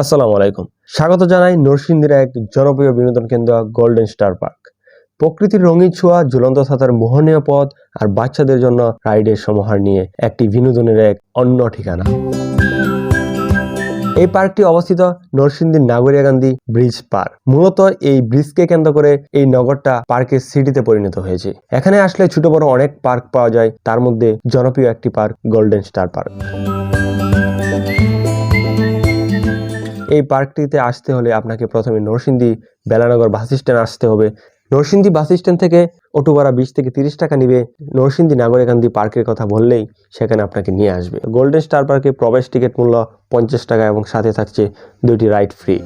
আসসালামু আলাইকুম। স্বাগত জানাই নরসিংদীর এক জনপ্রিয় বিনোদন কেন্দ্র গোল্ডেন স্টার পার্ক প্রকৃতির রঙিন ছোঁয়া, ঝুলন্ত ছাতার মোহনীয় পথ আর বাচ্চাদের জন্য রাইডের সমাহার নিয়ে একটি বিনোদনের এক অন্য ঠিকানা। এই পার্কটি অবস্থিত নরসিংদীর নাগরিয়া গান্ধী ব্রিজ পার্ক। মূলত এই ব্রিজকে কেন্দ্র করে এই নগরটা পার্কের সিটিতে পরিণত হয়েছে। এখানে আসলে ছোট বড় অনেক পার্ক পাওয়া যায়, তার মধ্যে জনপ্রিয় একটি পার্ক গোল্ডেন স্টার পার্ক এই পার্কটিতে আসতে হলে আপনাকে প্রথমে নরসিংদী বেলানগর বাস স্ট্যান্ড আসতে হবে। নরসিংদী বাস স্ট্যান্ড থেকে অটো ভাড়া বিশ থেকে তিরিশ টাকা নিবে। নরসিংদী নাগরিকান্দি পার্কের কথা বললেই সেখানে আপনাকে নিয়ে আসবে। গোল্ডেন স্টার পার্কে প্রবেশ টিকিট মূল্য পঞ্চাশ টাকা এবং সাথে থাকছে দুইটি রাইড ফ্রি।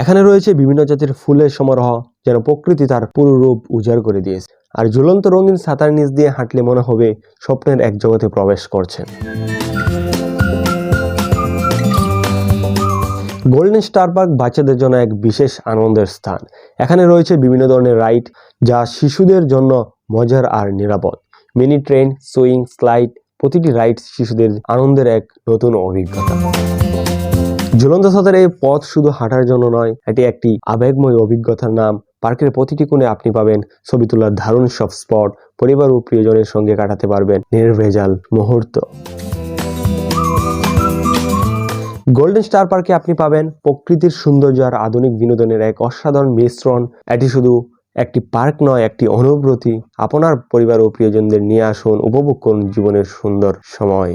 এখানে রয়েছে বিভিন্ন জাতের ফুলের সমারোহ যেন প্রকৃতি তার পুরো রূপ উজাড় করে দিয়েছে। আর ঝুলন্ত রঙিন ছাতার নিচ দিয়ে হাঁটলে মনে হবে স্বপ্নের এক জগতে প্রবেশ করছেন গোল্ডেন স্টার পার্ক বাচ্চাদের জন্য এক বিশেষ আনন্দের স্থান। এখানে রয়েছে বিভিন্ন ধরনের রাইড যা শিশুদের জন্য মজার আর নিরাপদ। মিনি ট্রেন সুইং স্লাইড প্রতিটি রাইড শিশুদের আনন্দের এক নতুন অভিজ্ঞতা। ঝুলন্ত এই পথ শুধু হাঁটার জন্য নয়, এটি একটি আবেগময় অভিজ্ঞতার নাম। পার্কের প্রতিটি কোণে আপনি পাবেন ছবি তোলার দারুণ সব স্পট, পরিবার ও প্রিয়জনের সঙ্গে কাটাতে পারবেন নির্ভেজাল মুহূর্ত। গোল্ডেন স্টার পার্কে আপনি পাবেন প্রকৃতির সৌন্দর্য আর আধুনিক বিনোদনের এক অসাধারণ মিশ্রণ। এটি শুধু একটি পার্ক নয়, একটি অনুভূতি। আপনার পরিবার ও প্রিয়জনদের নিয়ে আসুন, উপভোগ করুন জীবনের সুন্দর সময়।